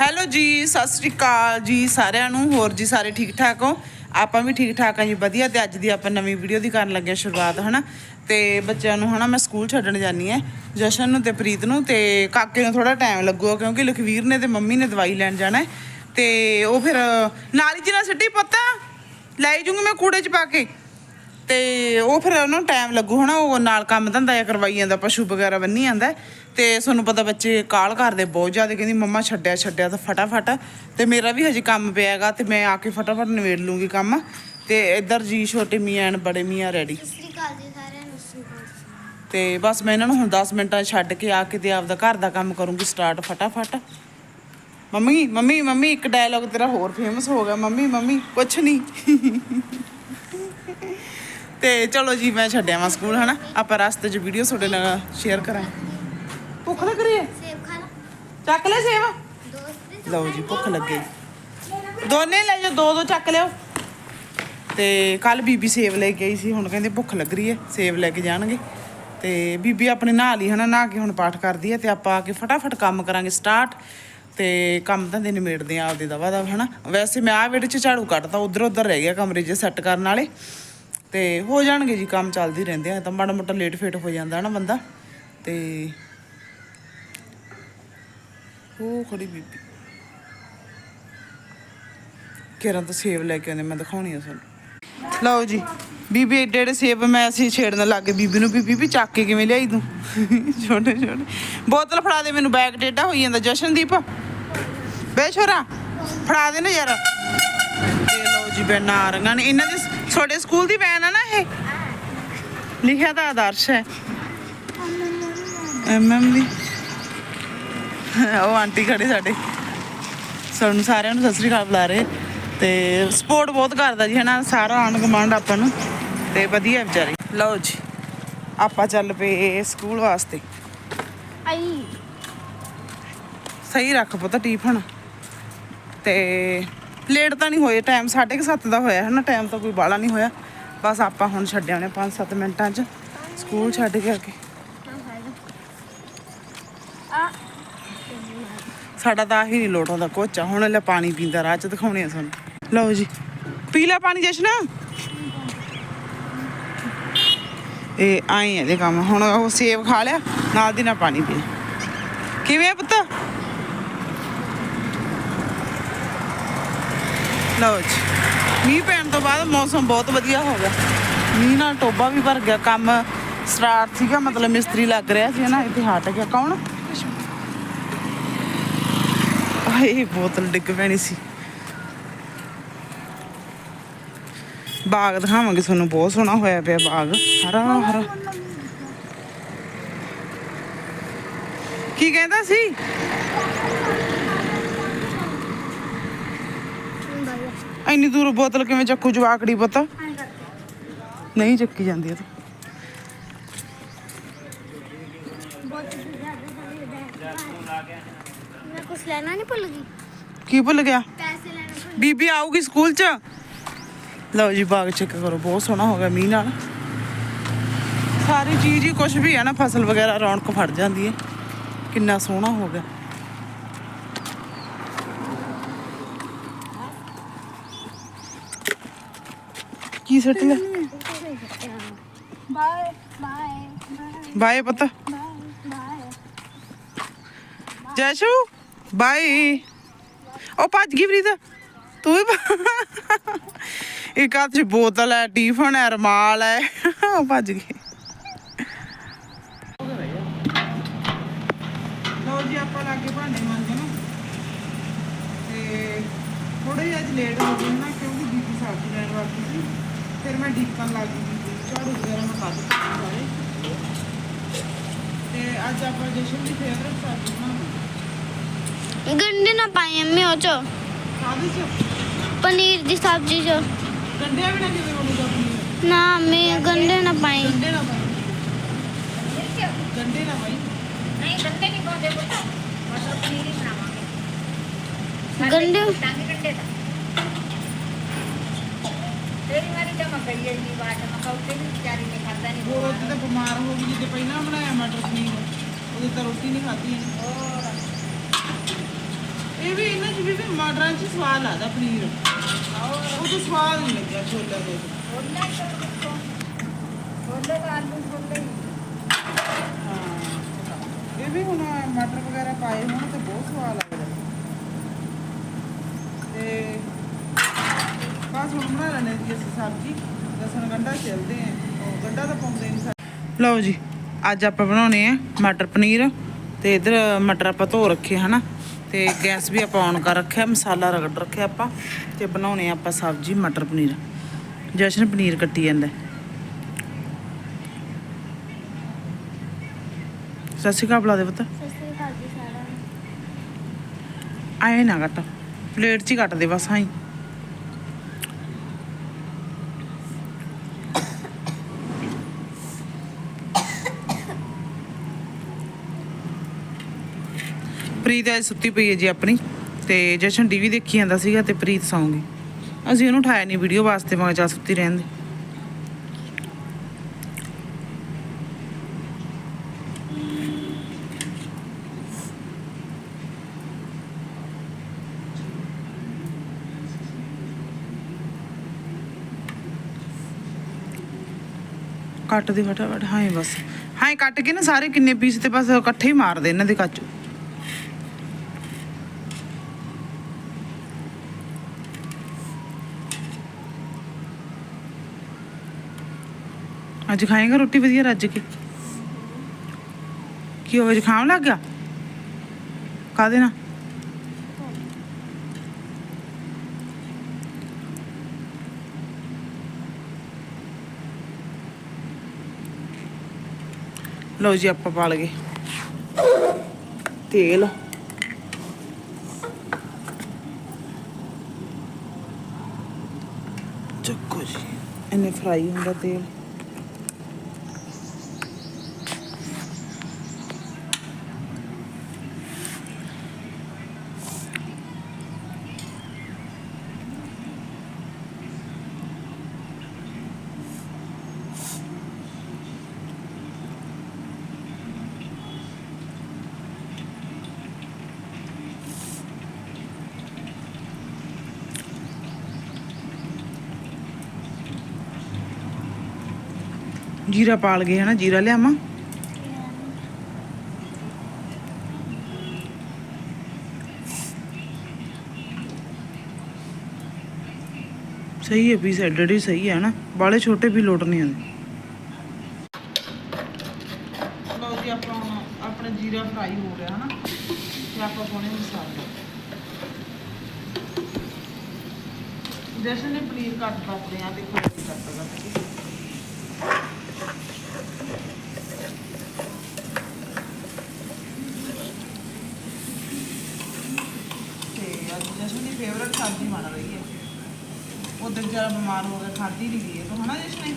Hello ਜੀ, ਸਤਿ ਸ੍ਰੀ ਅਕਾਲ ਜੀ ਸਾਰਿਆਂ ਨੂੰ। ਹੋਰ ਜੀ ਸਾਰੇ ਠੀਕ ਠਾਕ ਹੋ? ਆਪਾਂ ਵੀ ਠੀਕ ਠਾਕ ਆ ਜੀ, ਵਧੀਆ। ਤੇ ਅੱਜ ਦੀ ਆਪਾਂ ਨਵੀਂ ਵੀਡੀਓ ਦੀ ਕਰਨ ਲੱਗੇ ਹਾਂ ਸ਼ੁਰੂਆਤ, ਹਨਾ? ਤੇ ਬੱਚਿਆਂ ਨੂੰ, ਹਨਾ, ਮੈਂ ਸਕੂਲ ਛੱਡਣ ਜਾਨੀ ਹੈ। ਜਸ਼ਨ ਨੂੰ ਤੇ ਪ੍ਰੀਤ ਨੂੰ ਤੇ ਕਾਕੇ ਨੂੰ ਥੋੜਾ ਟਾਈਮ ਲੱਗੂਗਾ ਕਿਉਂਕਿ ਲਖਵੀਰ ਨੇ ਤੇ ਮੰਮੀ ਨੇ ਦਵਾਈ ਲੈਣ ਜਾਣਾ ਹੈ। ਤੇ ਉਹ ਫਿਰ, ਨਾਲ ਹੀ ਨਾ ਸਿੱਟੀ ਪਤਾ, ਲੈ ਜੂੰਗੀ ਮੈਂ ਕੂੜੇ 'ਚ ਪਾ ਕੇ। ਤੇ ਉਹ ਫਿਰ ਉਹਨੂੰ ਟਾਈਮ ਲੱਗੂ, ਹਨਾ, ਉਹ ਨਾਲ ਕੰਮ ਧੰਦਾ ਜਾਂ ਕਰਵਾਈ ਜਾਂਦਾ, ਪਸ਼ੂ ਵਗੈਰਾ ਬੰਨੀ ਜਾਂਦਾ ਤੇ ਤੁਹਾਨੂੰ ਪਤਾ ਬੱਚੇ ਕਾਲ ਕਰਦੇ ਬਹੁਤ ਜ਼ਿਆਦਾ ਕਹਿੰਦੀ ਮੰਮਾ ਛੱਡਿਆ ਛੱਡਿਆ ਤਾਂ ਫਟਾਫਟ। ਤੇ ਮੇਰਾ ਵੀ ਹਜੇ ਕੰਮ ਪਿਆਗਾ ਤੇ ਮੈਂ ਆ ਕੇ ਫਟਾਫਟ ਨਿਬੇੜ ਲੂੰਗੀ ਕੰਮ। ਤੇ ਇੱਧਰ ਜੀ ਛੋਟੇ ਮੀਆਂ ਐਨ ਬੜੇ ਮੀਆਂ ਰੈਡੀ ਤੇ ਬਸ ਮੈਂ ਇਹਨਾਂ ਨੂੰ ਹੁਣ 10 ਮਿੰਟਾਂ ਛੱਡ ਕੇ ਆ ਕੇ ਤੇ ਆਪਦਾ ਘਰ ਦਾ ਕੰਮ ਕਰੂੰਗੀ ਸਟਾਰਟ ਫਟਾਫਟ। ਮੰਮੀ ਮੰਮੀ ਮੰਮੀ ਇੱਕ ਡਾਇਲੌਗ ਤੇਰਾ ਹੋਰ ਫੇਮਸ ਹੋ ਗਿਆ। ਮੰਮੀ ਮੰਮੀ ਕੁਛ ਨਹੀਂ। ਤੇ ਚਲੋ ਜੀ ਮੈਂ ਛੱਡਿਆ ਵਾਂ ਸਕੂਲ ਹਨਾ? ਆਪਾਂ ਰਸਤੇ 'ਚ ਵੀਡੀਓ ਤੁਹਾਡੇ ਨਾਲ ਸ਼ੇਅਰ ਕਰਾਂ ਭੁੱਖ ਲੱਗ ਰਹੀ ਹੈ? ਸੇਬ ਖਾ ਲਾ। ਚੱਕ ਲੈ ਦੋਸਤ ਦੇ ਲਓ ਜੀ ਭੁੱਖ ਲੱਗੇ। ਦੋਨੇ ਲੈ ਜਾਓ ਦੋ ਦੋ ਚੱਕ ਲਿਓ। ਤੇ ਕੱਲ ਬੀਬੀ ਸੇਬ ਲੈ ਕੇ ਆਈ ਸੀ ਹੁਣ ਕਹਿੰਦੇ ਭੁੱਖ ਲੱਗ ਰਹੀ ਹੈ ਸੇਬ ਲੈ ਕੇ ਜਾਣਗੇ। ਤੇ ਬੀਬੀ ਆਪਣੀ ਨਹਾ ਲਈ ਹਨਾ ਨਹਾ ਕੇ ਹੁਣ ਪਾਠ ਕਰਦੀ ਹੈ ਤੇ ਆਪਾਂ ਆ ਕੇ ਫਟਾਫਟ ਕੰਮ ਕਰਾਂਗੇ ਸਟਾਰਟ ਤੇ ਕੰਮ ਤਾਂ ਦੇ ਨਿਮੇੜਦੇ ਆ ਆਪਦੇ ਦਵਾ ਦਾ ਹਨਾ। ਵੈਸੇ ਮੈਂ ਆਹ ਵੇੜੇ ਚ ਝਾੜੂ ਕੱਟਦਾ ਉਧਰ ਉਧਰ ਰਹਿ ਗਿਆ ਕਮਰੇ 'ਚ ਸੈੱਟ ਕਰਨ ਵਾਲੇ। ਤੇ ਹੋ ਜਾਣਗੇ ਜੀ ਕੰਮ ਚੱਲਦੇ ਰਹਿੰਦੇ ਆ ਤਾਂ ਮਾੜਾ ਮੋਟਾ ਲੇਟ ਫੇਟ ਹੋ ਜਾਂਦਾ ਨਾ ਬੰਦਾ। ਤੇ ਉਹ ਖੜੀ ਬੀਬੀ। ਕਿਰਨ ਤਾਂ ਸੇਬ ਲੈ ਕੇ ਆਉਂਦੇ ਮੈਂ ਦਿਖਾਉਣੀ ਆ ਤੁਹਾਨੂੰ। ਲਓ ਜੀ ਬੀਬੀ ਏਡੇ ਏਡੇ ਸੇਬ ਮੈਂ ਅਸੀਂ ਛੇੜਨ ਲੱਗ ਗਏ। ਬੀਬੀ ਨੂੰ ਵੀ ਬੀਬੀ ਚੱਕ ਕੇ ਕਿਵੇਂ ਲਿਆਈ ਤੂੰ? ਛੋਟੇ ਛੋਟੇ। ਬੋਤਲ ਫੜਾ ਦੇ ਮੈਨੂੰ ਬੈਗ ਟੇਢਾ ਹੋਈ ਜਾਂਦਾ। ਜਸ਼ਨਦੀਪ ਬੇ ਛੋਰਾ ਫੜਾ ਦੇ ਨਾ ਯਾਰ। ਤੇ ਲਓ ਜੀ ਬੈਨਾਂ ਰਹੀਆਂ ਨੇ ਇਹਨਾਂ ਦੇ ਤੁਹਾਡੇ ਸਕੂਲ ਦੀ ਵੈਨ ਆ ਨਾ ਇਹ? ਲਿਖਿਆ ਤਾਂ ਆਦਰਸ਼ ਹੈ। ਐਮਐਮ ਦੀ। ਉਹ ਆਂਟੀ ਖੜੇ ਸਾਡੇ। ਸਾਨੂੰ ਸਾਰਿਆਂ ਨੂੰ ਸਤਿ ਸ੍ਰੀ ਅਕਾਲ ਬੁਲਾ ਰਹੇ। ਤੇ ਸਪੋਰਟ ਬਹੁਤ ਕਰਦਾ ਜੀ ਹਨਾ? ਸਾਰਾ ਆਣ ਕਮਾਂਡ ਆਪਾਂ ਨੂੰ। ਤੇ ਵਧੀਆ ਵਿਚਾਰੇ। ਲਓ ਜੀ ਆਪਾਂ ਚੱਲ ਪਏ ਸਕੂਲ ਵਾਸਤੇ। ਆਈ। ਸਹੀ ਰੱਖ ਪੁੱਤ ਟੀਫਨ। ਤੇ ਲੇਟ ਤਾਂ ਨਹੀਂ ਹੋਏ ਟਾਈਮ 7:30 ਦਾ ਹੋਇਆ ਹਨਾ? ਟਾਈਮ ਤਾਂ ਕੋਈ ਬਾਲਾ ਨਹੀਂ ਹੋਇਆ। ਬਸ ਆਪਾਂ ਹੁਣ ਛੱਡਿਆ ਨੇ 5-7 ਮਿੰਟਾਂ 'ਚ। ਸਕੂਲ ਛੱਡ ਕੇ ਆ ਕੇ ਸਾਡਾ ਤਾਂ ਆਹੀ ਨਹੀਂ ਲੋਟ ਹੁੰਦਾ ਕੋਚਾ ਹੁਣ ਲੈ ਪਾਣੀ ਪੀਂਦਾ ਰਾਹ 'ਚ ਦਿਖਾਉਣੇ ਆ ਸਾਨੂੰ। ਲਓ ਜੀ। ਪੀ ਲੈ ਪਾਣੀ ਜਸ਼ਨ। ਇਹ ਆਏ ਇਹਦੇ ਕੰਮ। ਹੁਣ ਉਹ ਸੇਬ ਖਾ ਲਿਆ, ਨਾਲ ਦੀ ਨਾਲ ਪਾਣੀ ਪੀ। ਕਿਵੇਂ ਪੁੱਤ? ਲਓ ਜੀ। ਮੀਂਹ ਪੈਣ ਤੋਂ ਬਾਅਦ ਮੌਸਮ ਬਹੁਤ ਵਧੀਆ ਹੋ ਗਿਆ। ਮੀਂਹ ਨਾਲ ਟੋਬਾ ਵੀ ਭਰ ਗਿਆ। ਕੰਮ ਸਟਾਰਟ ਸੀਗਾ, ਮਤਲਬ ਮਿਸਤਰੀ ਲੱਗ ਰਿਹਾ ਸੀ ਨਾ ਇੱਥੇ ਹਟ ਗਿਆ ਕੌਣ? ਆਏ ਬੋਤਲ ਡਿੱਗ ਪੈਣੀ ਸੀ। ਬਾਗ ਦਿਖਾਵਾਂਗੇ ਤੁਹਾਨੂੰ ਬਹੁਤ ਸੋਹਣਾ ਹੋਇਆ ਪਿਆ ਬਾਗ। ਹਰਾ ਹਰਾ। ਕੀ ਕਹਿੰਦਾ ਸੀ? ਇੰਨੀ ਦੂਰ ਬੋਤਲ ਕਿਵੇਂ ਚੱਕੂ ਜਵਾਕੜੀ ਪਤਾ? ਨਹੀਂ ਚੱਕੀ ਜਾਂਦੀ ਇਹ ਤਾਂ। ਲੈਣਾ ਨਹੀਂ ਭੁੱਲ ਗਈ। ਕੀ ਭੁੱਲ ਗਿਆ? ਪੈਸੇ ਲੈਣੇ ਭੁੱਲ ਬੀਬੀ ਆਊਗੀ ਸਕੂਲ ਚ? ਲਓ ਜੀ ਬਾਗ ਚੈੱਕ ਕਰੋ ਬਹੁਤ ਸੋਹਣਾ ਹੋ ਗਿਆ ਮੀਂਹ ਨਾਲ। ਸਾਰੀ ਚੀਜ਼ ਹੀ ਕੁਝ ਵੀ ਹੈ ਨਾ ਫਸਲ ਵਗੈਰਾ ਰੌਣਕ ਫੜ ਜਾਂਦੀ ਹੈ। ਕਿੰਨਾ ਸੋਹਣਾ ਹੋ ਗਿਆ। ਕੀ ਸੱਟ ਲਿਆ? Bye bye. ਬਾਏ ਪਤਾ। ਬਾਏ ਬਾਏ ਜੈਸ਼ੂ ਬਾਈ। ਉਹ ਭੱਜ ਗਈ ਪ੍ਰੀਤ। ਤੂੰ ਵੀ ਭੱਜ- ਇੱਕ ਹੱਥ 'ਚ ਬੋਤਲ ਹੈ, ਟੀਫਨ ਹੈ, ਰਮਾਲ ਹੈ। ਉਹ ਭੱਜ ਗਈ। ਲਓ ਜੀ, ਆਪਾਂ ਲੱਗੇ ਭਾਂਡੇ ਮਾਂਜਣ ਤੇ ਥੋੜੇ ਜਿਹਾ ਅੱਜ ਲੇਟ ਹੋ ਗਏ ਨਾ, ਕਿਉਂਕਿ ਬੀਬੀ ਸਬਜ਼ੀ ਲੈਣ ਵਾਸਤੇ ਸੀ। ਫਿਰ ਮੈਂ ਡੀਕਨ ਲੱਗ ਗਈ ਬੀਬੀ ਝਾੜੂ ਵਗੈਰਾ ਮੈਂ ਕੱਢ ਦਿੱਤੇ ਸਾਰੇ। ਤੇ ਅੱਜ ਆਪਾਂ ਜਸ਼ਨ ਦੀ ਫੇਵਰਟ ਸਬਜ਼ੀ ਬਣਾਵਾਂਗੇ ਗੰਡੇ ਨਾ ਪਾਈ ਅੰਮੀ ਉਹ ਚ ਕਾਹਦੇ ਚ ਪਨੀਰ ਦੀ ਸਬਜ਼ੀ ਚ ਗੰਡਿਆਂ ਬਿਨਾ ਕਿਵੇਂ ਬਣੂਗਾ ਪਨੀਰ ਨਾ ਅੰਮੀ ਗੰਡੇ ਨਾ ਪਾਈ ਗੰਡੇ ਨਾ ਪਾਈ ਗੰਡੇ ਨਾ ਪਾਈ ਨਹੀਂ ਗੰਡੇ ਨਹੀਂ ਪਾਉਂਦੇ ਪੁੱਤ ਮਟਰ ਪਨੀਰ ਹੀ ਬਣਾਵਾਂਗੇ ਗੰਡੇ ਟਾਂਗੇ ਗੰਡੇ ਦਾ ਤੇਰੀ ਵਾਰੀ ਜਮਾ ਕਰੀਏ ਜੀ ਬਾਅਦ ਮੈਂ ਕਹੂੰ ਤੇ ਵਿਚਾਰੀ ਨੇ ਖਾਦਾ ਨਹੀਂ ਹੋਰ ਉੱਤੇ ਤਾਂ ਬਿਮਾਰ ਹੋ ਗਈ ਜੇ ਪਹਿਲਾਂ ਬਣਾਇਆ ਮਟਰ ਪਨੀਰ ਉਹਦੇ ਤਾਂ ਰੋਟੀ ਨਹੀਂ ਖਾਧੀ ਹੋਰ ਇਹ ਵੀ ਇਹਨਾਂ ਚ ਵੀ ਵੀ ਮਟਰਾਂ ਚ ਸਵਾਦ ਲੱਗਦਾ ਪਨੀਰ। ਉਹ ਤਾਂ ਸਵਾਦ ਨਹੀਂ ਲੱਗਿਆ ਛੋਲੇ ਦੇ। ਛੋਲੇ ਤੋਂ ਦੇਖੋ ਛੋਲੇ ਦਾ ਆਲੂ ਛੋਲੇ ਹਾਂ। ਇਹ ਵੀ ਹੁਣ ਮਟਰ ਵਗੈਰਾ ਪਾਏ ਹੋਣ ਤੇ ਬਹੁਤ ਸਵਾਦ ਲੱਗਦਾ। ਤੇ ਬਸ ਹੁਣ ਬਣਾ ਲੈਣੇ ਜੀ ਅਸੀਂ ਸਬਜ਼ੀ। ਲਸਣ ਗੰਢਾ ਚਲਦੇ ਆ ਉਹ ਗੰਢਾ ਤਾਂ ਪਾਉਂਦੇ ਨਹੀਂ ਸਾਡੇ ਲਓ ਜੀ ਅੱਜ ਆਪਾਂ ਬਣਾਉਣੇ ਆ ਮਟਰ ਪਨੀਰ। ਤੇ ਇਧਰ ਮਟਰ ਆਪਾਂ ਧੋ ਰੱਖੇ ਹਨਾ? ਤੇ ਗੈਸ ਵੀ ਆਪਾਂ ਔਨ ਕਰ ਰੱਖਿਆ ਮਸਾਲਾ ਰਗੜ ਰੱਖਿਆ ਆਪਾਂ ਤੇ ਬਣਾਉਣੇ ਆਪਾਂ ਸਬਜ਼ੀ ਮਟਰ ਪਨੀਰ। ਜਸ਼ਨ ਪਨੀਰ ਕੱਟੀ ਜਾਂਦਾ। ਸਤਿ ਸ਼੍ਰੀ ਅਕਾਲ ਬੁਲਾ ਦੇ ਪੁੱਤ। ਆਏ ਨਾ ਕੱਟ ਪਲੇਟ 'ਚ ਹੀ ਕੱਟ ਦੇ ਬਸ ਹਾਂ ਪ੍ਰੀਤ ਅੱਜ ਸੁੱਤੀ ਪਈ ਹੈ ਜੀ ਆਪਣੀ, ਤੇ ਜਸ਼ਨ ਟੀਵੀ ਦੇਖੀ ਜਾਂਦਾ ਸੀਗਾ ਤੇ ਪ੍ਰੀਤ ਸੌਂਗੀ। ਅਸੀਂ ਉਹਨੂੰ ਉਠਾਇਆ ਨਹੀਂ ਵੀਡੀਓ ਵਾਸਤੇ, ਮੈਂ ਕਿਹਾ ਸੁੱਤੀ ਰਹਿਣ ਕੱਟ ਦੇ ਫਟਾਫਟ ਹਾਂ ਬਸ। ਹਾਂ ਕੱਟ ਕੇ ਨਾ ਸਾਰੇ ਕਿੰਨੇ ਪੀਸ ਤੇ ਬਸ ਇਕੱਠੇ ਹੀ ਮਾਰ ਇਹਨਾਂ ਦੇ ਕੱਚ। ਅੱਜ ਖਾਏਗਾ ਰੋਟੀ ਵਧੀਆ ਰੱਜ ਕੇ। ਕੀ ਹੋਵੇ ਜ਼ੁਕਾਮ ਲੱਗ ਗਿਆ? ਕਾਦੇ ਨਾਲ? ਲਓ ਜੀ, ਆਪਾਂ ਪਾ ਲਗੇ ਤੇਲ। ਚੱਕੋ ਜੀ ਇਹਨੇ ਫਰਾਈ ਹੁੰਦਾ ਤੇਲ। ਜੀਰਾ ਪਾਲ ਗਏ ਹਨਾ, ਜੀਰਾ ਲਿਆਵਾਂ? ਸਹੀ ਹੈ ਪੀਸ ਐਡਡ ਹੀ ਸਹੀ ਹੈ ਨਾ ਬਾਲੇ ਛੋਟੇ ਵੀ ਲੋਟ ਨਹੀਂ ਆਉਂਦੇ। ਲਓ ਜੀ, ਆਪਾਂ ਆਪਣਾ ਜੀਰਾ ਫਰਾਈ ਹੋ ਰਿਹਾ ਹਨਾ, ਤੇ ਆਪਾਂ ਪਾਉਣੇ ਮਸਾਲੇ। ਜਸ਼ਨ ਨੇ ਪਨੀਰ ਕੱਟ ਦੱਸਦੇ ਆ, ਦੇਖੋ ਕੀ ਕੱਟਦਾ ਤੇ ਅੱਜ ਜਸ਼ਨ ਦੀ ਫੇਵਰਟ ਸਬਜ਼ੀ ਬਣ ਰਹੀ ਹੈ ਉਧਰ ਜਰਾ ਬਿਮਾਰ ਹੋ ਗਿਆ ਖਾਦੀ ਨਹੀਂ ਗਈ ਤਾਂ ਹਨਾ ਜਸ਼ਨ ਨੇ?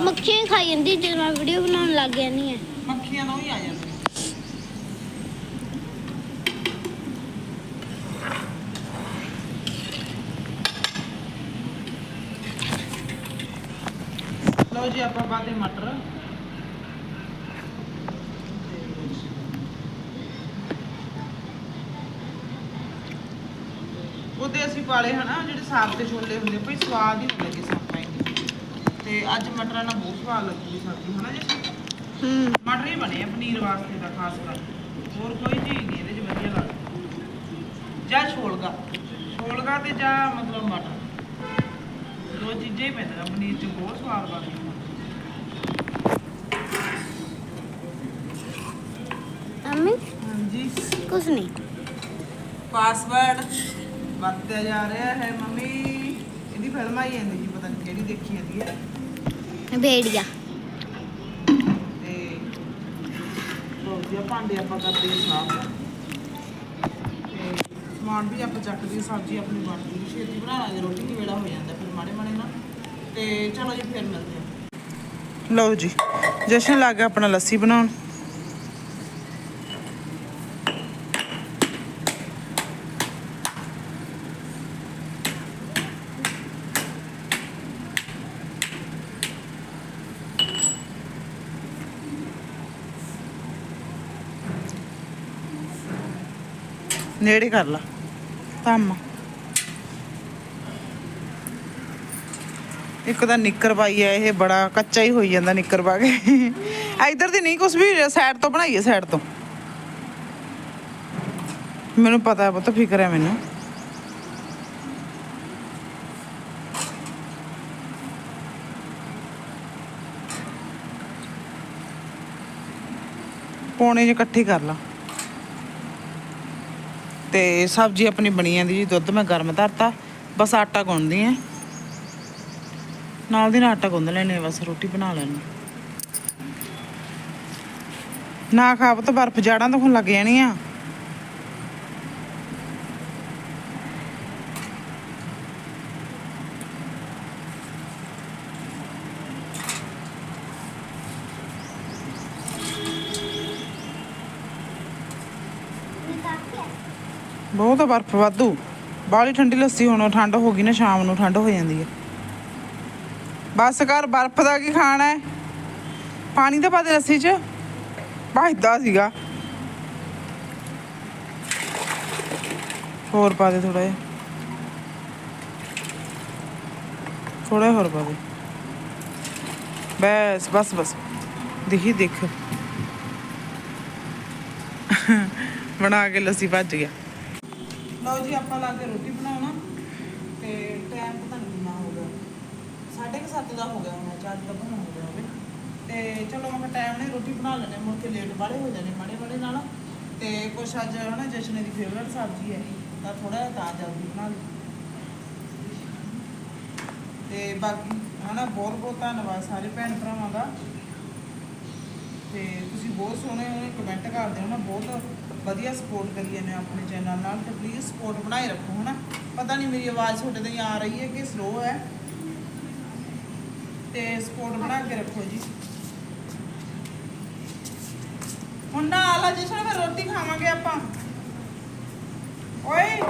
ਮੱਖੀਆਂ ਖਾਈ ਜਾਂਦੀ ਜਦ ਮੈਂ ਵੀਡੀਓ ਬਣਾਉਣ ਲੱਗ ਜਾਂਦੀ ਹੈ। ਮੱਖੀਆਂ ਤਾਂ ਹੀ ਆ ਜਾਂਦੀਆਂ ਲਓ ਜੀ ਆਪਾਂ ਪਾਤੇ ਮਟਰ ਉਹਦੇ ਅਸੀਂ ਪਾਲੇ ਹਨਾ ਜਿਹੜੇ ਸਾਗ ਦੇ ਛੋਲੇ ਹੁੰਦੇ ਭਈ ਸਵਾਦ ਹੀ ਹੁੰਦੇ ਕਿਸੇ ਆਪਾਂ ਤੇ ਅੱਜ ਮਟਰਾਂ ਨਾਲ ਬਹੁਤ ਸਵਾਦ ਲੱਗੂਗੀ ਸਬਜ਼ੀ ਹਨਾ ਜੀ? ਹੂੰ। ਮਟਰ ਹੀ ਬਣੇ ਆ ਪਨੀਰ ਵਾਸਤੇ ਦਾ ਖਾਸ ਕਰ। ਹੋਰ ਕੋਈ ਚੀਜ਼ ਨਹੀਂ ਇਹਦੇ 'ਚ ਵਧੀਆ ਲੱਗਦੀ। ਜਾਂ ਛੋਲਗਾ। ਛੋਲਗਾ ਤੇ ਜਾਂ ਮਤਲਬ ਮਟਰ। ਦੋ ਚੀਜ਼ਾਂ ਹੀ ਪੈਂਦੀਆਂ ਪਨੀਰ 'ਚ ਬਹੁਤ ਸਵਾਦ ਬਣਦੀ ਅੰਮੀ? ਹਾਂਜੀ। ਕੁਛ ਨਹੀਂ। ਪਾਸਵਰਡ ਵਰਤਿਆ ਜਾ ਰਿਹਾ ਹੈ ਮੰਮੀ। ਇਹਦੀ ਫਿਲਮ ਆਈ ਜਾਂਦੀ ਜੀ ਪਤਾ ਨਹੀਂ ਕਿਹੜੀ ਦੇਖੀ ਜਾਂਦੀ ਹੈ। ਭੇੜੀਆ ਤੇ ਲੋ ਜੀ ਆਹ ਭਾਂਡੇ ਆਪਾਂ ਕਰਦੇ ਹਾਂ ਸਾਫ਼। ਤੇ ਸਮਾਨ ਵੀ ਆਪਾਂ ਚੱਕਦੇ ਹਾਂ, ਸਬਜ਼ੀ ਆਪਣੀ ਬਣਦੀ ਹੈ ਛੇਤੀ ਬਣਾ ਲਾਂਗੇ ਰੋਟੀ ਦੀ ਵੇਲਾ ਹੋ ਜਾਂਦਾ ਫਿਰ ਮਾੜੇ ਮਾੜੇ ਨਾਲ ਤੇ ਚਲੋ ਜੀ ਫਿਰ ਮਿਲਦੇ ਹਾਂ। ਲਓ ਜੀ ਜਸ਼ਨ ਲੱਗ ਗਿਆ ਆਪਣਾ ਲੱਸੀ ਬਣਾਉਣ। ਨੇੜੇ ਕਰ ਲਾ। ਧੰਮ। ਇੱਕ ਤਾਂ ਨਿੱਕਰ ਪਾਈ ਹੈ ਇਹ ਬੜਾ ਕੱਚਾ ਹੀ ਹੋਈ ਜਾਂਦਾ ਨਿੱਕਰ ਪਾ ਕੇ। ਇਧਰ ਦੀ ਨਹੀਂ, ਕੁਛ ਵੀ ਸਾਈਡ ਤੋਂ ਬਣਾਈਏ ਸਾਈਡ ਤੋਂ। ਮੈਨੂੰ ਪਤਾ ਹੈ ਪੁੱਤ, ਫਿਕਰ ਹੈ ਮੈਨੂੰ। ਪੌਣੇ ਜਿਹੇ ਇਕੱਠੀ ਕਰ ਲਾ। ਤੇ ਸਬਜ਼ੀ ਆਪਣੀ ਬਣੀ ਜਾਂਦੀ ਜੀ, ਦੁੱਧ ਮੈਂ ਗਰਮ ਧਰਤਾ, ਬਸ ਆਟਾ ਗੁੰਨਦੀ ਆ। ਨਾਲ ਦੀ ਨਾਲ ਆਟਾ ਗੁੰਨ ਲੈਣੇ ਬਸ ਰੋਟੀ ਬਣਾ ਲੈਣੀ ਨਾ ਖਾਵ ਤਾਂ ਬਰਫ਼ ਜਾੜਾਂ ਤੋਂ ਹੁਣ ਲੱਗ ਜਾਣੀ ਆ ਬਹੁਤ ਬਰਫ਼ ਵਾਧੂ। ਬਾਹਲੀ ਠੰਡੀ ਲੱਸੀ ਹੁਣ ਠੰਡ ਹੋ ਗਈ ਨਾ, ਸ਼ਾਮ ਨੂੰ ਠੰਡ ਹੋ ਜਾਂਦੀ ਹੈ। ਬਸ ਕਰ, ਬਰਫ਼ ਦਾ ਕੀ ਖਾਣਾ ਹੈ? ਪਾਣੀ ਤਾਂ ਪਾ ਦੇ ਲੱਸੀ 'ਚ। ਭਾਈਦਾ ਸੀਗਾ। ਹੋਰ ਪਾ ਦੇ ਥੋੜਾ ਜਿਹਾ। ਥੋੜਾ ਹੋਰ ਪਾ ਦੇ। ਬਸ ਬਸ ਬਸ। ਦੇਖੀ, ਦੇਖ। ਬਣਾ ਕੇ ਲੱਸੀ ਭੱਜ ਗਿਆ। ਲਓ ਜੀ, ਆਪਾਂ ਲਾ ਕੇ ਰੋਟੀ ਬਣਾਉਣਾ। ਤੇ ਟਾਈਮ ਪਤਾ ਨਹੀਂ ਕਿੰਨਾ ਹੋ ਗਿਆ। ਸਾਢੇ ਕੁ ਸੱਤ ਦਾ ਹੋ ਗਿਆ ਹੁਣ, ਚਾਰ ਤੱਕ ਬਣਾ ਹੋ ਗਿਆ ਹੋਵੇ। ਤੇ ਚਲੋ ਮੈਂ ਟਾਈਮ ਨਾਲ ਰੋਟੀ ਬਣਾ ਲੈਣੇ ਮੁੜ ਕੇ ਲੇਟ ਬਾੜੇ ਹੋ ਜਾਣੇ ਮਾੜੇ ਮਾੜੇ ਨਾਲ। ਤੇ ਕੁਛ ਅੱਜ ਹਨਾ, ਜਸ਼ਨ ਦੀ ਫੇਵਰਟ ਸਬਜ਼ੀ ਹੈ ਤਾਂ ਥੋੜਾ ਜਿਹਾ ਤਾਂ ਜਲਦੀ ਬਣਾ ਲਈ। ਤੇ ਬਾਕੀ ਹਨਾ, ਬਹੁਤ ਬਹੁਤ ਧੰਨਵਾਦ ਸਾਰੇ ਭੈਣ ਭਰਾਵਾਂ ਦਾ। ਤੇ ਤੁਸੀਂ ਬਹੁਤ ਸੋਹਣੇ ਉਹਨੇ ਕਮੈਂਟ ਕਰਦੇ ਹੋ ਨਾ, ਬਹੁਤ ਵਧੀਆ ਸਪੋਰਟ ਕਰੀ ਜਾਂਦੇ ਆਪਣੇ ਚੈਨਲ ਨਾਲ ਤੇ ਪਲੀਜ਼ ਸਪੋਰਟ ਬਣਾਏ ਰੱਖੋ, ਹਨਾ? ਪਤਾ ਨਹੀਂ ਮੇਰੀ ਆਵਾਜ਼ ਤੁਹਾਡੇ ਤਾਈਂ ਆ ਰਹੀ ਹੈ ਕਿ ਸਲੋ ਹੈ। ਤੇ ਸਪੋਰਟ ਬਣਾ ਕੇ ਰੱਖੋ ਜੀ। ਹੁਣ ਨਾ ਆਲਾ ਜਿਸਾ ਫਿਰ ਰੋਟੀ ਖਾਵਾਂਗੇ ਆਪਾਂ। ਓਏ!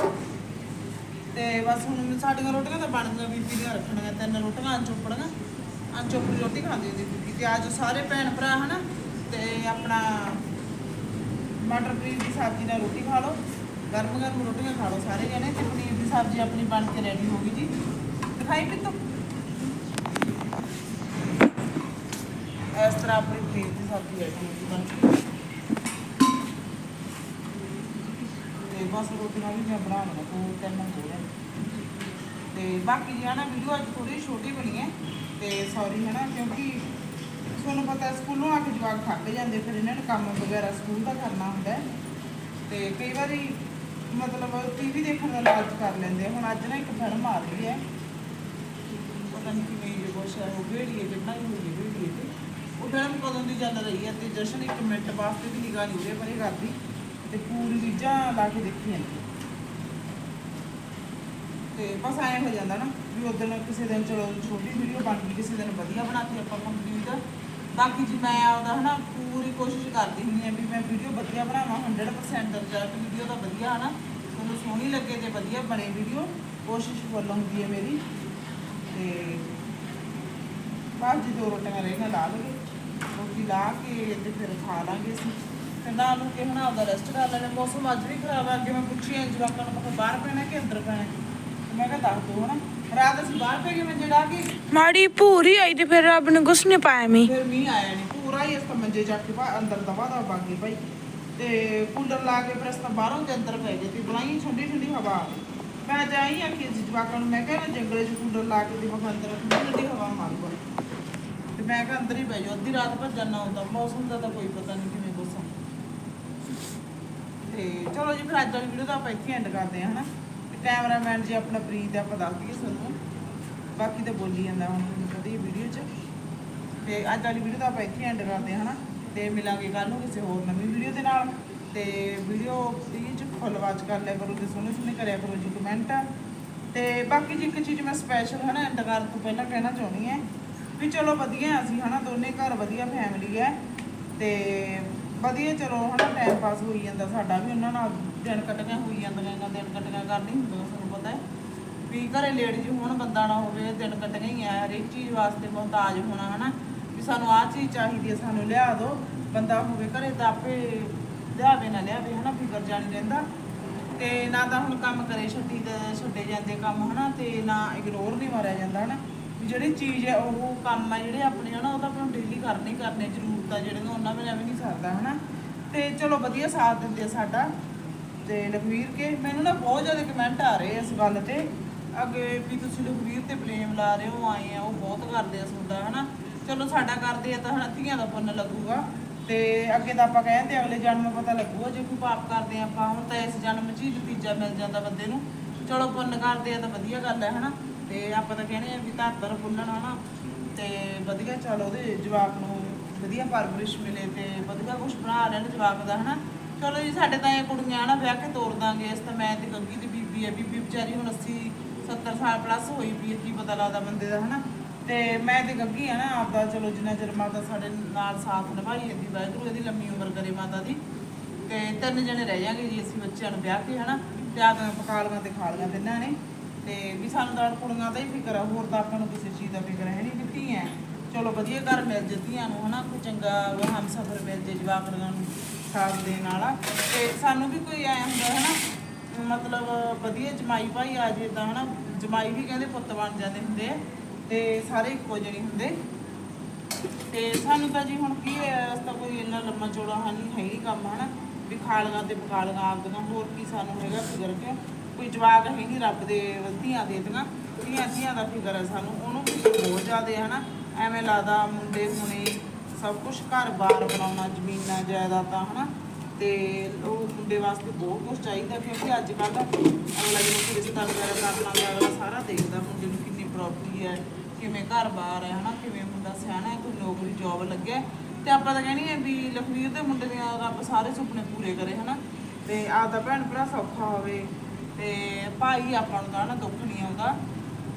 ਤੇ ਬਸ ਹੁਣ ਸਾਡੀਆਂ ਰੋਟੀਆਂ ਤਾਂ ਬਣ ਗਈਆਂ, ਬੀਬੀ ਦੀਆਂ ਰੱਖਣੀਆਂ, ਤਿੰਨ ਰੋਟੀਆਂ ਅਨਚੋਪੜੀਆਂ ਅਨਚੋਪੜੀ ਰੋਟੀ ਖਾਂਦੀ ਹੁੰਦੀ ਬੀਬੀ। ਤੇ ਅੱਜ ਸਾਰੇ ਭੈਣ ਭਰਾ, ਹਨਾ? ਤੇ ਆਪਣਾ ਮਟਰ ਪਨੀਰ ਦੀ ਸਬਜ਼ੀ ਨਾਲ ਰੋਟੀ ਖਾ ਲਓ। ਗਰਮ ਗਰਮ ਰੋਟੀਆਂ ਖਾ ਲਓ ਸਾਰੇ ਜਣੇ ਤੇ ਪਨੀਰ ਦੀ ਸਬਜ਼ੀ ਆਪਣੀ ਬਣ ਕੇ ਰੈਡੀ ਹੋ ਗਈ ਜੀ। ਦਿਖਾਈ ਪਿੱਤੋ। ਇਸ ਤਰ੍ਹਾਂ ਆਪਣੀ ਪਨੀਰ ਦੀ ਸਬਜ਼ੀ ਰੈਡੀ ਹੋ ਗਈ, ਬਣ ਕੇ ਤੇ ਬਸ ਰੋਟੀਆਂ ਵੀ ਮੈਂ ਬਣਾ ਲਵਾਂ ਦੋ ਤਿੰਨ ਹੋ ਰਹੇ ਤੇ ਬਾਕੀ ਜੀ ਨਾ ਵੀਡੀਓ ਅੱਜ ਥੋੜੀ ਛੋਟੀ ਬਣੀ ਹੈ। ਤੇ ਸੌਰੀ ਹੈ ਨਾ ਕਿਉਂਕਿ ਤੁਹਾਨੂੰ ਪਤਾ ਸਕੂਲੋਂ ਆ ਕੇ ਜਵਾਕ ਥੱਕ ਜਾਂਦੇ, ਫਿਰ ਇਹਨਾਂ ਨੇ ਕੰਮ ਵਗੈਰਾ ਸਕੂਲ ਦਾ ਕਰਨਾ ਹੁੰਦਾ ਹੈ। ਤੇ ਕਈ ਵਾਰੀ ਮਤਲਬ ਟੀਵੀ ਦੇਖਣ ਦਾ ਲਾਲਚ ਕਰ ਲੈਂਦੇ ਆ। ਹੁਣ ਅੱਜ ਨਾ ਇੱਕ ਫਿਲਮ ਆ ਰਹੀ ਹੈ। ਪਤਾ ਨਹੀਂ ਕਿਵੇਂ ਇਹ ਕੁਛ ਹੈ, ਉਹ ਵੀਡੀਓ ਕਿੰਨਾ ਹੀ ਹੋਈ ਵੀਡੀਓ ਤੇ ਉਹ ਫਿਲਮ ਕਦੋਂ ਦੀ ਚੱਲ ਰਹੀ ਹੈ ਤੇ ਜਸ਼ਨ ਇੱਕ ਮਿੰਟ ਵਾਸਤੇ ਵੀ ਨਿਗਾਹ ਨਹੀਂ ਉਰੇ ਪਰੇ ਕਰਦੀ। ਤੇ ਪੂਰੀ ਚੀਜ਼ਾਂ ਲਾ ਕੇ ਦੇਖੀ ਜਾਂਦੀ ਤੇ ਬਸ ਐਂ ਹੋ ਜਾਂਦਾ ਨਾ ਵੀ ਉਦੋਂ ਕਿਸੇ ਦਿਨ ਚਲੋ ਛੋਟੀ ਵੀਡੀਓ ਬਣ ਗਈ, ਕਿਸੇ ਦਿਨ ਵਧੀਆ ਬਣਾਤੀ ਆਪਾਂ ਕੰਪਲੀਟ ਬਾਕੀ ਜੀ ਮੈਂ ਆਪਦਾ ਹਨਾ ਪੂਰੀ ਕੋਸ਼ਿਸ਼ ਕਰਦੀ ਹੁੰਦੀ ਹਾਂ ਵੀ ਮੈਂ ਵੀਡੀਓ ਵਧੀਆ ਬਣਾਵਾਂ 100% ਦਾ ਰਿਜ਼ਲਟ ਵੀਡੀਓ ਦਾ ਵਧੀਆ ਹਨਾ ਤੁਹਾਨੂੰ ਸੋਹਣੀ ਲੱਗੇ ਤੇ ਵਧੀਆ ਬਣੇ ਵੀਡੀਓ ਕੋਸ਼ਿਸ਼ ਫੁੱਲ ਹੁੰਦੀ ਹੈ ਮੇਰੀ। ਤੇ ਬਸ ਜੀ ਦੋ ਰੋਟੀਆਂ ਰਹਿ ਗਈਆਂ ਲਾ ਲਵਾਂਗੇ ਰੋਟੀ ਲਾ ਕੇ ਤੇ ਫਿਰ ਖਾ ਲਾਂਗੇ ਅਸੀਂ। ਤੇ ਨਾਲ ਨੂੰ ਕਿ ਹੁਣ ਆਪਦਾ ਰੈਸਟ ਕਰ ਲੈਣਾ। ਮੌਸਮ ਅੱਜ ਵੀ ਖਰਾਬ ਆ, ਅੱਗੇ ਮੈਂ ਪੁੱਛੀ ਜਵਾਕਾਂ ਨੂੰ, ਮੈਂ ਬਾਹਰ ਪੈਣਾ ਕਿ ਅੰਦਰ ਪੈਣਾ? ਮੈਂ ਕਿਹਾ ਦੱਸ ਦੋ ਹਨਾ। ਰਾਤ ਅਸੀਂ ਬਾਹਰ ਪੈ ਗਏ ਮੰਜੇ ਡਾ ਕੇ। ਮਾੜੀ ਭੂਰੀ ਆਈ ਤੇ ਫਿਰ ਰੱਬ ਨੇ ਨਹੀਂ ਪਾਇਆ ਮੀ ਫਿਰ ਮੀਂਹ ਆਇਆ ਨਹੀਂ ਪੂਰਾ ਹੀ ਇਸ ਤਾਂ ਮੰਜੇ ਜਾ ਕੇ ਬਾ ਅੰਦਰ ਦਵਾ ਦਾ ਬਾਗੀ ਭਾਈ। ਤੇ ਕੂਲਰ ਲਾ ਕੇ ਫਿਰ ਤਾਂ ਬਾਹਰੋਂ ਦੇ ਅੰਦਰ ਪੈ ਗਏ ਤੇ ਬਲਾਈ ਠੰਡੀ ਠੰਡੀ ਹਵਾ। ਆ। ਮੈਂ ਜਾਈ ਆਖੀ ਸੀ ਜਵਾਕਾਂ ਨੂੰ ਮੈਂ ਕਿਹਾ ਨਾ ਜੰਗਲੇ 'ਚ ਕੂਲਰ ਲਾ ਕੇ ਕਿਹਾ ਅੰਦਰ ਠੰਡੀ ਠੰਡੀ ਹਵਾ ਮਾਰੂਗਾ ਤੇ ਮੈਂ ਕਿਹਾ ਅੰਦਰ ਹੀ ਬਹਿ ਜਾਓ ਅੱਧੀ ਰਾਤ ਭੱਜਣ ਨਾ ਹੁੰਦਾ ਮੌਸਮ ਦਾ ਤਾਂ ਕੋਈ ਪਤਾ ਨਹੀਂ ਕਿਵੇਂ ਦੱਸਾਂ। ਤੇ ਚਲੋ ਜੀ ਫਿਰ ਅੱਜ ਵਾਲੀ ਵੀਡੀਓ ਤਾਂ ਆਪਾਂ ਇੱਥੇ ਐਂਡ ਕਰਦੇ ਹਾਂ ਹਨਾ? ਕੈਮਰਾਮੈਨ ਜੀ ਆਪਣਾ ਪ੍ਰੀਤ ਆਪਾਂ ਦੱਸ ਦਈਏ ਤੁਹਾਨੂੰ। ਬਾਕੀ ਤਾਂ ਬੋਲੀ ਜਾਂਦਾ ਹੁਣ ਤੁਹਾਨੂੰ ਵੀਡੀਓ 'ਚ। ਤੇ ਅੱਜ ਵਾਲੀ ਵੀਡੀਓ ਤਾਂ ਆਪਾਂ ਇੱਥੇ ਐਂਡ ਕਰਦੇ ਹਾਂ ਹਨਾ? ਤੇ ਮਿਲਾਂਗੇ ਕੱਲ ਨੂੰ ਕਿਸੇ ਹੋਰ ਨਵੀਂ ਵੀਡੀਓ ਦੇ ਨਾਲ। ਤੇ ਵੀਡੀਓ ਪਲੀਜ਼ ਫੁੱਲ ਵਾਚ ਕਰ ਲਿਆ ਕਰੋ ਤੇ ਸੋਹਣੇ ਸੋਹਣੇ ਕਰਿਆ ਕਰੋ ਜੀ ਕਮੈਂਟ ਤੇ ਬਾਕੀ ਜੀ ਇੱਕ ਚੀਜ਼ ਮੈਂ ਸਪੈਸ਼ਲ ਹਨਾ ਐਂਡ ਕਰਨ ਤੋਂ ਪਹਿਲਾਂ ਕਹਿਣਾ ਚਾਹੁੰਦੀ ਹਾਂ ਵੀ ਚਲੋ ਵਧੀਆ ਅਸੀਂ, ਹਨਾ, ਦੋਨੇ ਘਰ ਵਧੀਆ ਫੈਮਿਲੀ ਹੈ ਤੇ ਵਧੀਆ ਚਲੋ, ਹਨਾ ਟਾਈਮ ਪਾਸ ਹੋਈ ਜਾਂਦਾ ਸਾਡਾ ਵੀ ਉਹਨਾਂ ਨਾਲ। ਦਿਨ ਕੱਟੀਆਂ ਹੋਈ ਜਾਂਦੀਆਂ ਗਾ, ਦਿਨ ਕੱਟੀਆਂ ਕਰਨੀ ਹੁੰਦਾ ਤੁਹਾਨੂੰ ਪਤਾ ਹੈ। ਵੀ ਘਰੇ ਲੇਡੀਜ਼ ਹੋਣ ਬੰਦਾ ਨਾ ਹੋਵੇ ਦਿਨ ਕੱਟਣੇ ਹੀ ਆ ਹਰੇਕ ਚੀਜ਼ ਵਾਸਤੇ ਮੁਹਤਾਜ ਹੋਣਾ ਹਨਾ। ਵੀ ਸਾਨੂੰ ਆਹ ਚੀਜ਼ ਚਾਹੀਦੀ ਹੈ ਸਾਨੂੰ ਲਿਆ ਦਿਓ ਬੰਦਾ ਹੋਵੇ ਘਰੇ ਤਾਂ ਆਪੇ ਲਿਆਵੇ ਨਾ ਲਿਆਵੇ ਹਨਾ ਫਿਕਰ ਜਾਣੀ ਰਹਿੰਦਾ। ਤੇ ਨਾ ਤਾਂ ਹੁਣ ਕੰਮ ਕਰੇ ਛੱਡੀ ਛੱਡੇ ਜਾਂਦੇ ਕੰਮ ਹਨਾ ਤੇ ਨਾ ਇਗਨੋਰ ਨਹੀਂ ਮਾਰਿਆ ਜਾਂਦਾ ਹਨਾ। ਵੀ ਜਿਹੜੀ ਚੀਜ਼ ਹੈ ਉਹ ਕੰਮ ਆ ਜਿਹੜੇ ਆਪਣੇ ਹਨਾ ਉਹ ਤਾਂ ਆਪਾਂ ਡੇਲੀ ਕਰਨੇ ਕਰਨੇ ਜ਼ਰੂਰਤ ਆ ਜਿਹੜੇ ਨੂੰ ਉਹਨਾਂ ਵੇਲੇ ਵੀ ਨਹੀਂ ਸਰਦਾ ਹਨਾ। ਤੇ ਚਲੋ ਵਧੀਆ ਸਾਥ ਦਿੰਦੇ ਆ ਸਾਡਾ। ਤੇ ਲਖਵੀਰ ਕੇ ਮੈਨੂੰ ਨਾ ਬਹੁਤ ਜ਼ਿਆਦਾ ਕਮੈਂਟ ਆ ਰਹੇ ਇਸ ਗੱਲ ਤੇ, ਅੱਗੇ ਵੀ ਤੁਸੀਂ ਲਖਵੀਰ ਤੇ ਬਲੇਮ ਲਾ ਰਹੇ ਹੋ, ਆਏ ਆ, ਉਹ ਬਹੁਤ ਕਰਦੇ ਆ ਤੁਹਾਡਾ ਹਨਾ? ਚਲੋ ਸਾਡਾ ਕਰਦੇ ਆ ਤਾਂ ਹਨਾ, ਧੀਆਂ ਦਾ ਪੁੰਨ ਲੱਗੂਗਾ। ਤੇ ਅੱਗੇ ਤਾਂ ਆਪਾਂ ਕਹਿੰਦੇ ਅਗਲੇ ਜਨਮ ਪਤਾ ਲੱਗੂਗਾ, ਜੇ ਕੋਈ ਪਾਪ ਕਰਦੇ ਆ ਆਪਾਂ, ਹੁਣ ਤਾਂ ਇਸ ਜਨਮ 'ਚ ਹੀ ਨਤੀਜਾ ਮਿਲ ਜਾਂਦਾ ਬੰਦੇ ਨੂੰ। ਚਲੋ ਪੁੰਨ ਕਰਦੇ ਆ ਤਾਂ ਵਧੀਆ ਗੱਲ ਹੈ, ਹਨਾ? ਤੇ ਆਪਾਂ ਤਾਂ ਕਹਿੰਦੇ ਆ ਵੀ ਧਾਤਰ ਪੁੰਨਣ, ਹਨਾ? ਤੇ ਵਧੀਆ, ਚਲ ਉਹਦੇ ਜਵਾਕ ਨੂੰ ਵਧੀਆ ਪਰਵਰਿਸ਼ ਮਿਲੇ ਤੇ ਵਧੀਆ ਕੁਝ ਬਣਾ ਲੈਣ ਜਵਾਬ ਦਾ, ਹਨਾ? ਚਲੋ ਜੀ, ਸਾਡੇ ਤਾਂ ਇਹ ਕੁੜੀਆਂ ਨਾ ਵਿਆਹ ਕੇ ਤੋਰ ਦਾਂਗੇ। ਇਸ ਤਾਂ ਮੈਂ ਤੇ ਗੱਗੀ ਦੀ ਬੀਬੀ ਹੈ ਬੀਬੀ ਵਿਚਾਰੀ ਹੁਣ 80 70 ਸਾਲ ਪਲੱਸ ਹੋਈ ਵੀ ਕੀ ਪਤਾ ਲੱਗਦਾ ਬੰਦੇ ਦਾ, ਹਨਾ? ਤੇ ਮੈਂ ਤੇ ਗੱਗੀ ਆ ਨਾ, ਆਪਦਾ ਚਲੋ ਜਿੰਨਾ ਚਿਰ ਮਾਤਾ ਸਾਡੇ ਨਾਲ ਸਾਥ ਨਿਭਾਈ ਜਾਂਦੀ, ਵਾਹਿਗੁਰੂ ਇਹਦੀ ਲੰਮੀ ਉਮਰ ਕਰੇ ਮਾਤਾ ਦੀ। ਤੇ ਤਿੰਨ ਜਣੇ ਰਹਿ ਜਾਾਂਗੇ ਜੀ ਅਸੀਂ ਬੱਚਿਆਂ ਨੂੰ ਵਿਆਹ ਕੇ, ਹਨਾ? ਤੇ ਆਪਦਾ ਪਕਾ ਲਵਾਂ ਤੇ ਖਾ ਲਵਾਂ ਤਿੰਨਾਂ ਨੇ। ਤੇ ਵੀ ਸਾਨੂੰ ਤਾਂ ਕੁੜੀਆਂ ਦਾ ਹੀ ਫਿਕਰ ਆ, ਹੋਰ ਤਾਂ ਆਪਾਂ ਨੂੰ ਕਿਸੇ ਚੀਜ਼ ਦਾ ਫਿਕਰ ਹੈ ਨਹੀਂ ਕਿੱਤੀ ਹੈ ਚਲੋ ਵਧੀਆ ਘਰ ਮਿਲ ਜਾਂਦੀਆਂ ਨੂੰ, ਹਨਾ? ਕੋਈ ਚੰਗਾ ਉਹ ਹਮਸਫਰ ਮਿਲ ਜੇ ਜਵਾਕੜੀਆਂ ਨੂੰ। ਸਾਥ ਦੇਣ ਵਾਲਾ। ਤੇ ਸਾਨੂੰ ਵੀ ਕੋਈ ਐ ਹੁੰਦਾ ਹੈ ਨਾ, ਮਤਲਬ ਵਧੀਆ ਜਮਾਈ ਭਾਈ ਆ ਜੇ ਤਾਂ ਹਨਾ, ਜਮਾਈ ਵੀ ਕਹਿੰਦੇ ਪੁੱਤ ਬਣ ਜਾਂਦੇ ਹੁੰਦੇ ਆ, ਤੇ ਸਾਰੇ ਇੱਕੋ ਜਿਹੇ ਨਹੀਂ ਹੁੰਦੇ। ਤੇ ਸਾਨੂੰ ਤਾਂ ਜੀ ਹੁਣ ਕੀ ਹੈ ਅਸ ਤਾਂ ਕੋਈ ਇੰਨਾ ਲੰਮਾ ਚੌੜਾ ਹੈ ਨਹੀਂ, ਹੈ ਹੀ ਕੰਮ ਹਨਾ। ਵੀ ਖਾ ਤੇ ਪਕਾ ਲਗਾ ਆਪਦੀਆਂ, ਹੋਰ ਕੀ ਸਾਨੂੰ ਹੈਗਾ ਫਿਕਰ ਕਿਉਂ? ਕੋਈ ਜਵਾਕ ਹੈ ਨਹੀਂ ਰੱਬ ਦੇ ਧੀਆਂ ਦੇ ਦਿੱਤੀਆਂ ਧੀਆਂ ਧੀਆਂ ਦਾ ਫਿਕਰ ਹੈ ਸਾਨੂੰ, ਉਹਨੂੰ ਵੀ ਬਹੁਤ ਜ਼ਿਆਦਾ ਹੈ ਹਨਾ। ਐਵੇਂ ਲੱਗਦਾ ਮੁੰਡੇ ਹੁਣੇ ਸਭ ਕੁਝ ਘਰ-ਬਾਰ ਬਣਾਉਣਾ, ਜ਼ਮੀਨਾਂ ਜਾਇਦਾਦਾਂ, ਹਨਾ? ਤੇ ਉਹ ਮੁੰਡੇ ਵਾਸਤੇ ਬਹੁਤ ਕੁਝ ਚਾਹੀਦਾ, ਕਿਉਂਕਿ ਅੱਜ ਕੱਲ੍ਹ ਅਗਲਾ ਜਦੋਂ ਰਿਸ਼ਤਾ ਵਗੈਰਾ ਕਰ ਲਾਂਦਾ ਅਗਲਾ ਸਾਰਾ ਦੇਖਦਾ ਮੁੰਡੇ ਨੂੰ ਕਿੰਨੀ ਪ੍ਰਾਪਰਟੀ ਹੈ, ਕਿਵੇਂ ਘਰ-ਬਾਰ ਹੈ, ਹਨਾ? ਕਿਵੇਂ ਮੁੰਡਾ ਸਿਆਣਾ ਹੈ, ਕੋਈ ਨੌਕਰੀ ਜੌਬ ਲੱਗਿਆ ਹੈ। ਤੇ ਆਪਾਂ ਤਾਂ ਕਹਿਣੀ ਹੈ ਵੀ ਲਖਵੀਰ ਦੇ ਮੁੰਡੇ ਦੇ ਰੱਬ ਸਾਰੇ ਸੁਪਨੇ ਪੂਰੇ ਕਰੇ, ਹਨਾ? ਤੇ ਆਪਦਾ ਭੈਣ ਭਰਾ ਸੌਖਾ ਹੋਵੇ, ਤੇ ਭਾਈ ਆਪਾਂ ਨੂੰ ਤਾਂ ਨਾ ਦੁੱਖ ਨਹੀਂ ਆਉਂਦਾ,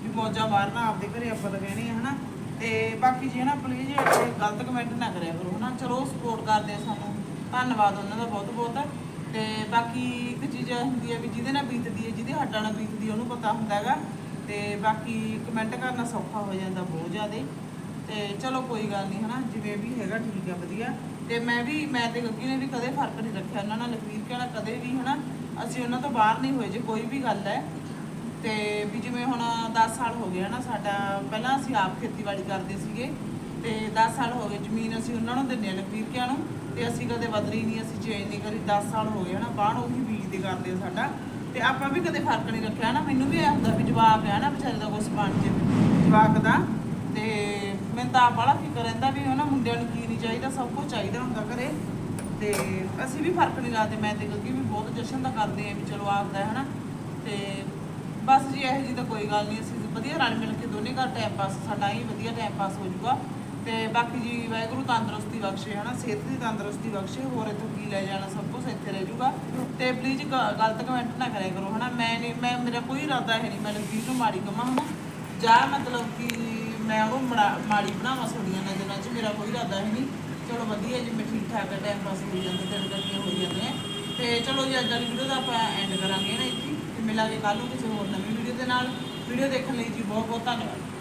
ਵੀ ਮੌਜਾਂ ਮਾਰਨਾ ਆਪਦੇ ਘਰੇ ਆਪਾਂ ਤਾਂ ਕਹਿਣੀ ਹੈ, ਹਨਾ? ਤੇ ਬਾਕੀ ਜੀ ਨਾ ਪਲੀਜ਼ ਗਲਤ ਕਮੈਂਟ ਨਾ ਕਰਿਆ ਕਰੋ, ਹਨਾ? ਚਲੋ ਸਪੋਰਟ ਕਰਦੇ ਆ ਸਾਨੂੰ। ਧੰਨਵਾਦ ਉਹਨਾਂ ਦਾ ਬਹੁਤ ਬਹੁਤ ਤੇ ਬਾਕੀ ਇੱਕ ਚੀਜ਼ ਹੁੰਦੀ ਹੈ ਵੀ ਜਿਹਦੇ ਨਾਲ ਬੀਤਦੀ ਹੈ ਜਿਹਦੇ ਹੱਡਾਂ ਨਾਲ ਬੀਤਦੀ ਹੈ ਉਹਨੂੰ ਪਤਾ ਹੁੰਦਾ ਹੈਗਾ। ਤੇ ਬਾਕੀ ਕਮੈਂਟ ਕਰਨਾ ਸੌਖਾ ਹੋ ਜਾਂਦਾ ਬਹੁਤ ਜ਼ਿਆਦਾ। ਤੇ ਚਲੋ ਕੋਈ ਗੱਲ ਨਹੀਂ ਹਨਾ? ਜਿਵੇਂ ਵੀ ਹੈਗਾ ਠੀਕ ਹੈ ਵਧੀਆ। ਤੇ ਮੈਂ ਵੀ, ਮੈਂ ਤੇ ਗੱਗੀ ਨੇ ਵੀ ਕਦੇ ਫ਼ਰਕ ਨਹੀਂ ਰੱਖਿਆ। ਉਹਨਾਂ ਨਾਲ ਲਖਵੀਰ ਕਹਿਣਾ ਕਦੇ ਵੀ, ਹਨਾ? ਅਸੀਂ ਉਹਨਾਂ ਤੋਂ ਬਾਹਰ ਨਹੀਂ ਹੋਏ, ਜੇ ਕੋਈ ਵੀ ਗੱਲ ਹੈ ਤੇ ਵੀ ਜਿਵੇਂ ਹੁਣ 10 ਸਾਲ ਹੋ ਗਏ ਹਨਾ, ਸਾਡਾ ਪਹਿਲਾਂ ਅਸੀਂ ਆਪ ਖੇਤੀਬਾੜੀ ਕਰਦੇ ਸੀਗੇ ਤੇ 10 ਸਾਲ ਹੋ ਗਏ ਜ਼ਮੀਨ ਅਸੀਂ ਉਹਨਾਂ ਨੂੰ ਦਿੰਦੇ ਆ ਲਖਵੀਰ ਨੂੰ ਤੇ ਅਸੀਂ ਕਦੇ ਬਦਲੀ ਨਹੀਂ, ਅਸੀਂ ਚੇਂਜ ਨਹੀਂ ਕਰੀ 10 ਸਾਲ ਹੋ ਗਏ ਹਨਾ ਬਾਹਣ ਉਹੀ ਬੀਜਦੇ ਕਰਦੇ ਆ ਸਾਡਾ ਤੇ ਆਪਾਂ ਵੀ ਕਦੇ ਫ਼ਰਕ ਨਹੀਂ ਰੱਖਿਆ ਨਾ ਮੈਨੂੰ ਵੀ ਇਹ ਹੁੰਦਾ ਵੀ ਜਵਾਬ ਹੈ ਨਾ ਵਿਚਾਰੇ ਦਾ ਕੁਛ ਬਣ ਜੇ, ਜਵਾਕ ਦਾ ਤੇ ਮੈਨੂੰ ਤਾਂ ਬੜਾ ਫਿਕਰ ਰਹਿੰਦਾ ਵੀ ਉਹਨਾਂ ਮੁੰਡਿਆਂ ਨੂੰ ਕੀ ਨਹੀਂ ਚਾਹੀਦਾ, ਸਭ ਕੁਝ ਚਾਹੀਦਾ ਹੁੰਦਾ ਘਰੇ ਤੇ ਅਸੀਂ ਵੀ ਫ਼ਰਕ ਨਹੀਂ ਲਾਦੇ, ਮੈਂ ਤੇ ਕਿਉਂਕਿ ਵੀ ਬਹੁਤ ਜਸ਼ਨ ਦਾ ਕਰਦੇ ਆ ਵੀ ਚਲੋ ਆਪਦਾ ਹੈ ਨਾ ਤੇ ਬਸ ਜੀ, ਇਹੋ ਜੀ ਤਾਂ ਕੋਈ ਗੱਲ ਨਹੀਂ, ਅਸੀਂ ਵਧੀਆ ਰਲ ਮਿਲ ਕੇ ਦੋਨੇ ਘਰ ਟਾਈਮ ਪਾਸ ਸਾਡਾ ਹੀ ਵਧੀਆ ਟਾਈਮ ਪਾਸ ਹੋ ਜਾਊਗਾ। ਤੇ ਬਾਕੀ ਜੀ, ਵਾਹਿਗੁਰੂ ਤੰਦਰੁਸਤੀ ਬਖਸ਼ੇ, ਹਨਾ? ਸਿਹਤ ਦੀ ਤੰਦਰੁਸਤੀ ਬਖਸ਼ੇ, ਹੋਰ ਇੱਥੋਂ ਕੀ ਲੈ ਜਾਣਾ, ਸਭ ਕੁਝ ਇੱਥੇ ਰਹਿ ਜਾਊਗਾ। ਤੇ ਪਲੀਜ਼ ਗਲਤ ਕਮੈਂਟ ਨਾ ਕਰਿਆ ਕਰੋ, ਹਨਾ? ਮੈਂ ਨਹੀਂ ਮੈਂ, ਮੇਰਾ ਕੋਈ ਇਰਾਦਾ ਹੈ ਨਹੀਂ ਮੈਂ ਲਖਬੀਰ ਨੂੰ ਮਾੜੀ ਕਮਾਂ, ਹਨਾ? ਜਾਂ ਮਤਲਬ ਕਿ ਮੈਂ ਉਹ ਮੜਾ- ਮਾੜੀ ਬਣਾਵਾਂ ਤੁਹਾਡੀਆਂ ਨਜ਼ਰਾਂ 'ਚ, ਮੇਰਾ ਕੋਈ ਇਰਾਦਾ ਹੈ ਨਹੀਂ ਚਲੋ ਵਧੀਆ ਜੀ, ਮੈਂ ਠੀਕ ਠਾਕ ਟਾਈਮ ਪਾਸ ਹੋ ਜਾਂਦਾ ਦਿਨ ਕਰਕੇ ਹੋ ਜਾਂਦੇ ਆ ਤੇ ਚਲੋ ਜੀ, ਅੱਜ ਵਾਲੀ ਵੀਡੀਓ ਦਾ ਆਪਾਂ ਐਂਡ ਕਰਾਂਗੇ ਨਾ ਇੱਥੇ। ਤੇ ਮਿਲਾਂਗੇ ਕੱਲ ਨੂੰ ਕਿਸੇ ਹੋਰ ਦੇ ਨਾਲ ਵੀਡੀਓ ਦੇਖਣ ਲਈ ਜੀ ਬਹੁਤ ਬਹੁਤ ਧੰਨਵਾਦ।